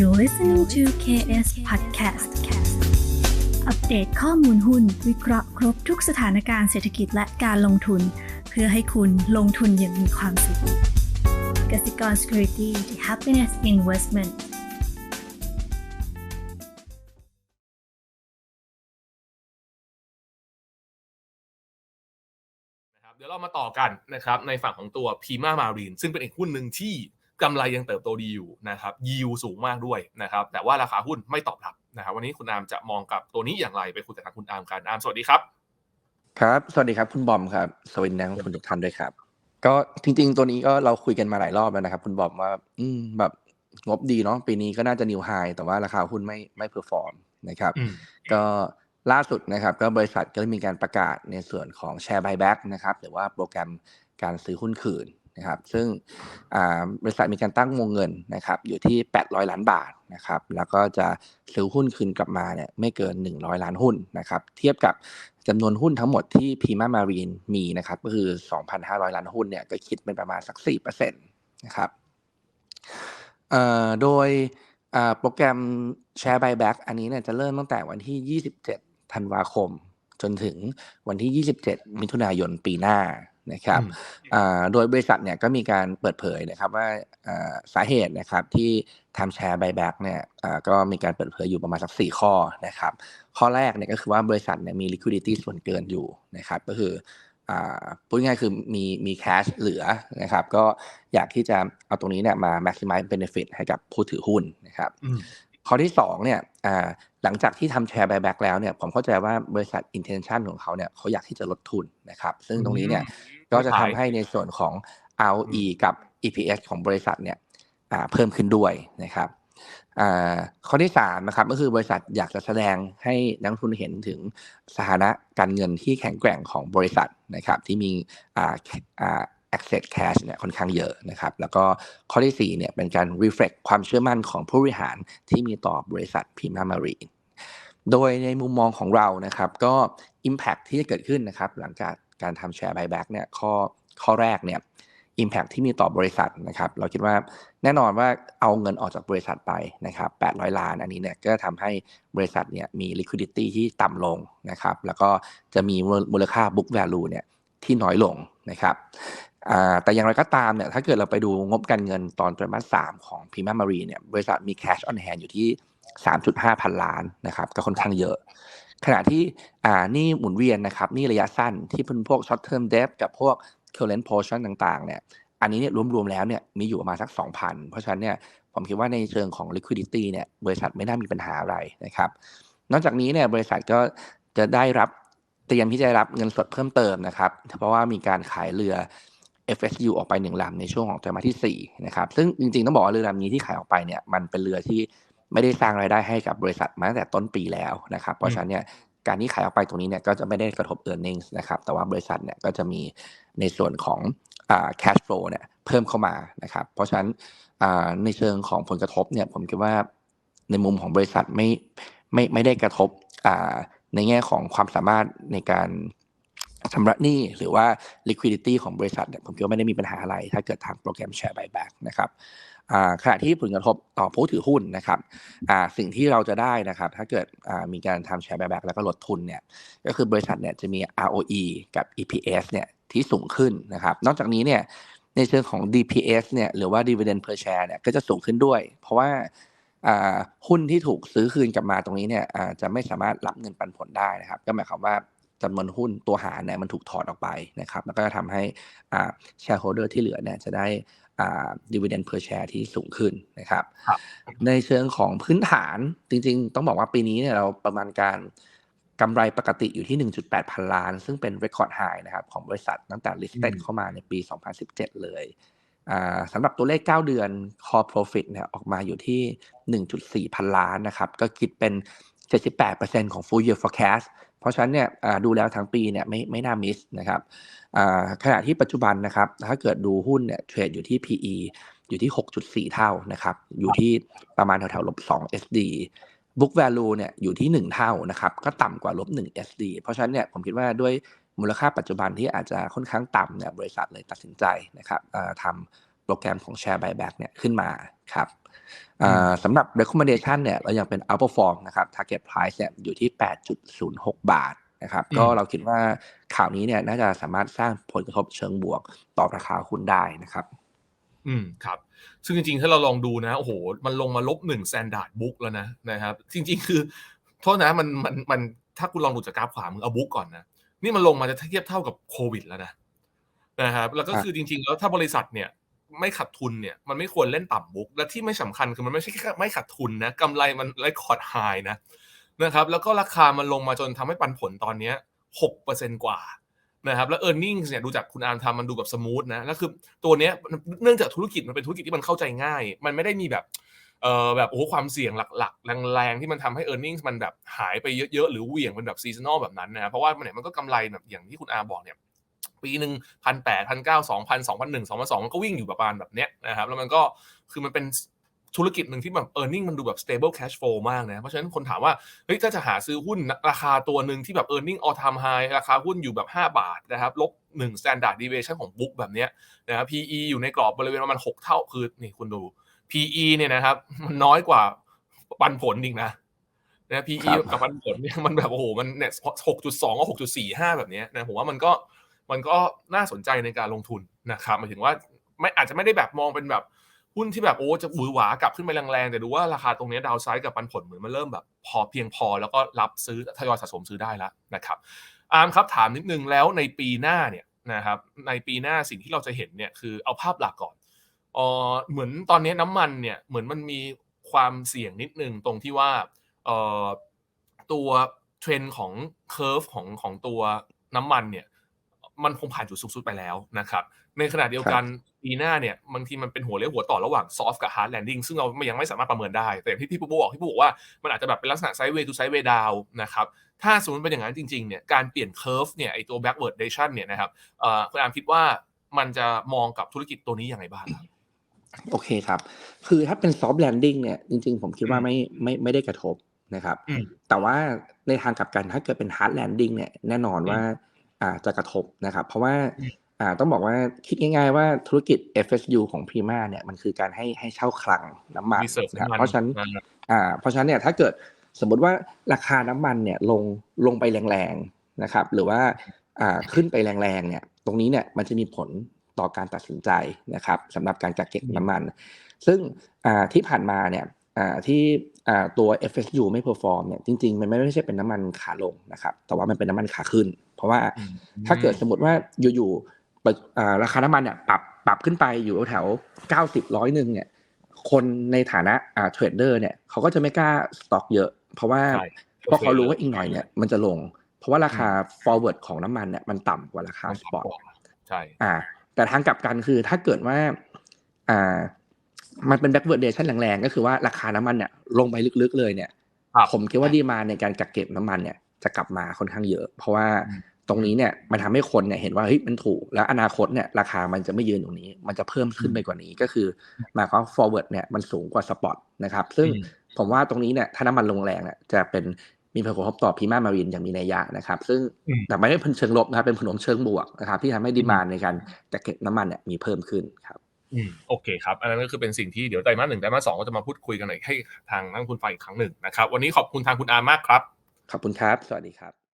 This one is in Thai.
You're listening to KS Podcast อัปเดตข้อมูลหุ้น วิเคราะห์ครบทุกสถานการณ์เศรษฐกิจและการลงทุน เพื่อให้คุณลงทุนอย่างมีความสุขกสิกร Security the Happiness Investment นะครับเดี๋ยวเรามาต่อกันนะครับในฝั่งของตัวพีมามารีนซึ่งเป็นอีกหุ้นหนึ่งที่ กำไรยังเติบโตดีอยู่นะครับยิวสูงมากด้วยนะครับ แต่ว่าราคาหุ้นไม่ตอบรับนะครับวันนี้คุณอามจะมองกับตัวนี้อย่างไรไปคุยกับทางคุณอามกันอามสวัสดีครับ ครับ สวัสดีครับคุณบอมครับสวัสดีนักลงทุนทุกท่านด้วยครับ ก็จริง ๆ ตัวนี้ก็เราคุยกันมาหลายรอบแล้วนะครับ คุณบอมว่า อืมแบบงบดีเนาะปีนี้ก็น่าจะนิวไฮแต่ว่าราคาหุ้นไม่ไม่เพอร์ฟอร์มนะครับอืมก็ล่าสุดนะครับ ก็บริษัทก็มีการประกาศในส่วนของแชร์ buyback นะครับหรือว่าโปรแกรมการซื้อหุ้นคืน นะครับซึ่งบริษัทมีการตั้งวงเงินนะครับอยู่ที่ 800 ล้านบาทนะครับแล้วก็จะซื้อหุ้นคืนกลับมาเนี่ยไม่เกิน 100 ล้านหุ้นนะครับเทียบกับจำนวนหุ้นทั้งหมดที่พีมามารีนมีนะครับก็คือ 2,500 ล้านหุ้นเนี่ยก็คิดเป็นประมาณสัก 4%นะครับโดยโปรแกรมแชร์ buyback อันนี้เนี่ยจะเริ่มตั้งแต่วันที่ 27 ธันวาคม จนถึงวันที่ 27 มิถุนายนปีหน้า นะครับอืมอ่าโดยบริษัทเนี่ยก็มีการเปิดเผยนะครับว่าอ่าสาเหตุนะครับที่ทำแชร์ buyback เนี่ยอ่าก็มีการเปิดเผยอยู่ประมาณสัก4ข้อนะครับ ข้อแรกเนี่ยก็คือว่าบริษัทเนี่ยมี liquidity ส่วนเกินอยู่นะครับ ก็คืออ่าพูดง่ายๆคือมีมี cash เหลือนะครับ ก็อยากที่จะเอาตรงนี้เนี่ยมา maximize benefit ให้กับผู้ถือหุ้นนะครับอืมข้อที่สองเนี่ยอ่าหลังจากที่ทำแชร์ buyback แล้วเนี่ยผมเข้าใจว่าบริษัท intention ของเขาเนี่ยเขาอยากที่จะลดทุนนะครับ ซึ่งตรงนี้เนี่ย ก็จะทำให้ในส่วนของ ROE กับ EPS ของบริษัทเนี่ยอ่าเพิ่มขึ้นด้วยนะครับอ่าข้อที่สามนะครับก็คือบริษัทอยากจะแสดงให้นักลงทุนเห็นถึงสถานะการเงินที่แข็งแกร่งของบริษัทนะครับที่มีอ่าอ่า access cash เนี่ยค่อนข้างเยอะนะครับแล้วก็ข้อที่สี่เนี่ยเป็นการ reflect ความเชื่อมั่นของผู้บริหารที่มีต่อบริษัทพิมามารีนโดยในมุมมองของเรานะครับก็ impact ที่จะเกิดขึ้นนะครับหลังจาก การทำแชร์ buyback เนี่ยข้อข้อแรกเนี่ย impact ที่มีต่อบริษัทนะครับ เราคิดว่าแน่นอนว่าเอาเงินออกจากบริษัทไปนะครับ 800 ล้านอันนี้เนี่ยก็ทำให้บริษัทเนี่ยมี liquidity ที่ต่ำลงนะครับ แล้วก็จะมีมูลค่า book value เนี่ยที่น้อยลงนะครับแต่อย่างไรก็ตามเนี่ยถ้าเกิดเราไปดูงบการเงินตอนไตรมาสสามของพิมามารีเนี่ยบริษัทมี cash on hand อยู่ที่ 3.5 พันล้านนะครับก็ค่อนข้างเยอะ ขณะที่อ่านี่หมุนเวียนนะครับนี่ระยะสั้นที่เป็นพวก short term debt กับพวก current portion ต่างๆเนี่ยอันนี้เนี่ยรวมๆแล้วเนี่ยมีอยู่ประมาณสัก 2,000 เพราะฉะนั้นเนี่ยผมคิดว่าในเชิงของ liquidity เนี่ยบริษัทไม่น่ามีปัญหาอะไรนะครับ นอกจากนี้เนี่ยบริษัทก็จะได้รับเตรียมที่จะรับเงินสดเพิ่มเติมนะครับ เพราะว่ามีการขายเรือ FSU ออกไปหนึ่งลำในช่วงของไตรมาสที่สี่นะครับซึ่งจริงๆต้องบอกว่าเรือลำนี้ที่ขายออกไปเนี่ยมันเป็นเรือที่ ไม่ได้สร้างรายได้ให้กับบริษัทมาตั้งแต่ต้นปีแล้วนะครับ เพราะฉะนั้นเนี่ยการที่ขายออกไปตรงนี้เนี่ยก็จะไม่ได้กระทบ e a r n i n g นะครับ แต่ว่าบริษัทเนี่ยก็จะมีในส่วนของอ่า cash flow เนี่ยเพิ่มเข้ามานะครับ เพราะฉะนั้นอ่าในเชิงของผลกระทบเนี่ยผมคิดว่าในมุมของบริษัทไม่ไม่ไม่ได้กระทบอ่าในแง่ของความสามารถในการชำระหนี้หรือว่า liquidity ของบริษัทเนี่ยผมคิดว่าไม่ได้มีปัญหาอะไร ถ้าเกิดทางโปรแกรม share buyback นะครับอ่า ขณะที่ผลกระทบต่อผู้ถือหุ้นนะครับสิ่งที่เราจะได้นะครับ ถ้าเกิดมีการทำ share buyback แล้วก็ลดทุนเนี่ยก็คือบริษัทเนี่ยจะมี ROE กับ EPS เนี่ยที่สูงขึ้นนะครับ นอกจากนี้เนี่ยในเชิงของ DPS เนี่ยหรือว่า dividend per share เนี่ยก็จะสูงขึ้นด้วย เพราะว่าหุ้นที่ถูกซื้อคืนกลับมาตรงนี้เนี่ยจะไม่สามารถรับเงินปันผลได้นะครับ ก็หมายความว่า จำนวนหุ้นตัวหารเนี่ยมันถูกถอดออกไปนะครับแล้วก็จะทำให้อ่า shareholder ที่เหลือเนี่ยจะได้อ่า dividend per share ที่สูงขึ้นนะครับครับ ในเชิงของพื้นฐานจริง ๆ ต้องบอกว่าปีนี้เนี่ยเราประมาณการกำไรปกติอยู่ที่ 1.8 พันล้าน ซึ่งเป็น record high นะครับของบริษัทตั้งแต่ listed อืมเข้ามาในปี 2017 เลยอ่าสำหรับตัวเลข 9 เดือน core profit เนี่ยออกมาอยู่ที่ 1.4 พันล้านนะครับ ก็คิดเป็น 78%ของ full year forecast เพ ราะฉะนั้นเนี่ยดูแล้วทั้งปีเนี่ยไม่ไม่น่ามิสนะครับขณะที่ปัจจุบันนะครับถ้าเกิดดูหุ้นเนี่ยเทรดอยู่ที่ PE อยู่ที่ 6.4 เท่านะครับอยู่ที่ประมาณแถวๆลบ2 SD book value เนี่ยอยู่ที่ 1 เท่านะครับก็ต่ำกว่าลบ1 SD เพราะฉะนั้นเนี่ยผมคิดว่าด้วยมูลค่าปัจจุบันที่อาจจะค่อนข้างต่ำเนี่ยบริษัทเลยตัดสินใจนะครับทำ โปรแกรมของ Share Buyback เนี่ยขึ้นมาครับอ่าสำหรับ recommendation เนี่ยเรายังเป็น outperform นะครับ target price เนี่ยอยู่ที่ 8.06 บาทนะครับอืมก็เราคิดว่าข่าวนี้เนี่ยน่าจะสามารถสร้างผลกระทบเชิงบวกต่อราคาหุ้นได้นะครับอืมครับซึ่งจริงๆ ถ้าเราลองดูนะโอ้โหมันลงมาลบหนึ่ง standard book แล้วนะนะครับ จริงๆ คือโทษนะมันมันมันถ้าคุณลองดูจากกราฟขวามือเอาบุ๊กก่อนนะ นี่มันลงมาจะเทียบเท่ากับโควิดแล้วนะนะครับแล้วก็ครับคือจริงๆ แล้วถ้าบริษัทเนี่ย ไม่ขาดทุนเนี่ยมันไม่ควรเล่นต่ำบุก และที่ไม่สำคัญคือมันไม่ใช่แค่ไม่ขาดทุนนะกำไรมันไลคอร์ดไฮนะนะครับแล้วก็ราคามันลงมาจนทำให้ปันผลตอนเนี้หกเปอร์เซ็นกว่านะครับแล้ว e a r n i n g เนี่ยดูจากคุณอามทำมันดูแบบสมูทนะแล้วคือตัวเนี้ยเนื่องจากธุรกิจมันเป็นธุรกิจที่มันเข้าใจง่าย มันไม่ได้มีแบบเอ่อแบบโอ้ความเสี่ยงหลักๆ แรงๆ ที่มันทำให้ e a r n i n g มันแบบหายไปเยอะๆ หรือเหวี่ยงเป็นแบบซีซันอลแบบนั้นนะเพราะว่ามันเนี่ยมันก็กำไรแบบอย่างที่คุณอาบอกเนี่ย ปีหนึ่งพันแปดพันเก้าสองพันสองพันหนึ่งสองพันสองมันก็วิ่งอยู่ประมาณแบบเนี้ยนะครับแล้วมันก็คือมันเป็นธุรกิจหนึ่งที่แบบ e a r n i n g มันดูแบบ stable cash flow มากนะ เพราะฉะนั้นคนถามว่า เฮ้ย ถ้าจะหาซื้อหุ้นราคาตัวหนึ่งที่แบบ e a r n i n g all time high ราคาหุ้นอยู่แบบ 5 บาทนะครับ ลบ 1 standard deviation ของบุ๊กแบบเนี้ยนะครับ PE อยู่ในกรอบบริเวณประมาณ 6 เท่า คือ นี่คุณดู PE เนี่ยนะครับ มันน้อยกว่าปันผลอีกนะนะ PE ครับกับปันผลเนี่ยมันแบบโอ้โห มันเนี่ย6.2กับ6.45แบบเนี้ยนะ ผมว่ามันก็ มันก็น่าสนใจในการลงทุนนะครับหมายถึงว่าไม่อาจจะไม่ได้แบบมองเป็นแบบหุ้นที่แบบโอ้จะหวือหวากลับขึ้นไปแรงๆแต่ดูว่าราคาตรงเนี้ดาวไซด์กับปันผลเหมือนมันเริ่มแบบพอเพียงพอแล้วก็รับซื้อทยอยสะสมซื้อได้แล้วนะครับอาร์มครับถามนิดนึงแล้วในปีหน้าเนี่ยนะครับในปีหน้าสิ่งที่เราจะเห็นเนี่ยคือเอาภาพหลักก่อนเออเหมือนตอนนี้น้ำมันเนี่ยเหมือนมันมีความเสี่ยงนิดนึงตรงที่ว่าเออตัวเทรนของเคอร์ฟของของตัวน้ำมันเนี่ย มันคงผ่านจุดสูงสุดไปแล้วนะครับ ในขณะเดียวกันปีหน้าเนี่ยบางทีมันเป็นหัวเลี้ยวหัวต่อระหว่าง soft กับ hard landing ซึ่งเรายังไม่สามารถประเมินได้ แต่อย่างที่พี่ปุ๊บอกพี่ปุ๊บอกว่ามันอาจจะแบบเป็นลักษณะ sideways to sideways down นะครับถ้าสมมติเป็นอย่างนั้นจริงๆเนี่ยการเปลี่ยน curve เนี่ยไอตัว backwardation เนี่ยนะครับเอ่อคุณอามคิดว่ามันจะมองกับธุรกิจตัวนี้ยังไงบ้างครับโอเคครับ คือถ้าเป็น soft landing เนี่ยจริงๆ ผมคิดว่าไม่ไม่ไม่ได้กระทบนะครับอืมแต่ว่าในทางกลับกันถ้าเกิดเป็น hard landing เนี่ยแน่นอนว่า อ่าจะกระทบนะครับ เพราะว่าอืมอ่าต้องบอกว่าคิดง่าย ๆ ว่าธุรกิจ FSU ของ Prima เนี่ยมันคือการให้ให้เช่าคลังน้ำมันมีเสิร์ฟนะครับน้ำมันเพราะฉะนั้นอ่าอ่าเพราะฉะนั้นเนี่ยถ้าเกิดสมมติว่าราคาน้ำมันเนี่ยลงลงไปแรงๆนะครับ หรือว่าอ่าขึ้นไปแรงๆเนี่ย ตรงนี้เนี่ยมันจะมีผลต่อการตัดสินใจนะครับสำหรับการจัดเก็บน้ำมัน ซึ่งอ่าที่ผ่านมาเนี่ยอ่า ที่อ่าตัว FSU ไม่เพอร์ฟอร์มเนี่ยจริงๆ มันไม่ใช่เป็นน้ำมันขาลงนะครับแต่ว่ามันเป็นน้ำมันขาขึ้น เพราะว่าอืมถ้าเกิดสมมติว่าอยู่ๆปะอ่าราคาน้ำมันเนี่ยปรับปรับขึ้นไปอยู่แถวเก้าสิบร้อยหนึ่งเนี่ยคนในฐานะอ่าเทรดเดอร์เนี่ยเขาก็จะไม่กล้าสต็อกเยอะ เพราะว่าใช่เพราะเขารู้ว่าอีกหน่อยเนี่ยมันจะลง เพราะว่าราคา forward ของน้ำมันเนี่ยมันต่ำกว่าราคาสปอตใช่อ่า แต่ทางกลับกันคือถ้าเกิดว่าอ่า มันเป็น backwardation แรงๆก็คือว่าราคาน้ำมันเนี่ยลงไปลึกๆเลยเนี่ยครับผมคิดว่าดีมาในการกักเก็บน้ำมันเนี่ยจะกลับมาค่อนข้างเยอะ เพราะว่าอืมตรงนี้เนี่ยมันทำให้คนเนี่ยเห็นว่าเฮ้ยมันถูก แล้วอนาคตเนี่ยราคามันจะไม่ยืนตรงนี้ มันจะเพิ่มขึ้นไปกว่านี้ก็คือหมายความว่า forward เนี่ยมันสูงกว่า spot นะครับซึ่งอืมผมว่าตรงนี้เนี่ยถ้าน้ำมันลงแรงเนี่ยจะเป็นมีผลกระทบต่อพีมามารีนอย่างมีนัยยะนะครับ ซึ่งอืมแต่ไม่ได้เป็นเชิงลบนะครับเป็นผลเชิงบวกนะครับ ที่ทำให้ดีมานในการกักเก็บน้ำมันเนี่ยมีเพิ่มขึ้นครับอืม โอเคครับ อันนั้นก็คือเป็นสิ่งที่เดี๋ยวไตรมาสหนึ่งไตรมาสสองก็จะมาพูดคุยกันหน่อยให้ทางนักลงทุนฟังอีกครั้งหนึ่งนะครับ วันนี้ขอบคุณทางคุณอาร์มมากครับ ขอบคุณครับ สวัสดีครับ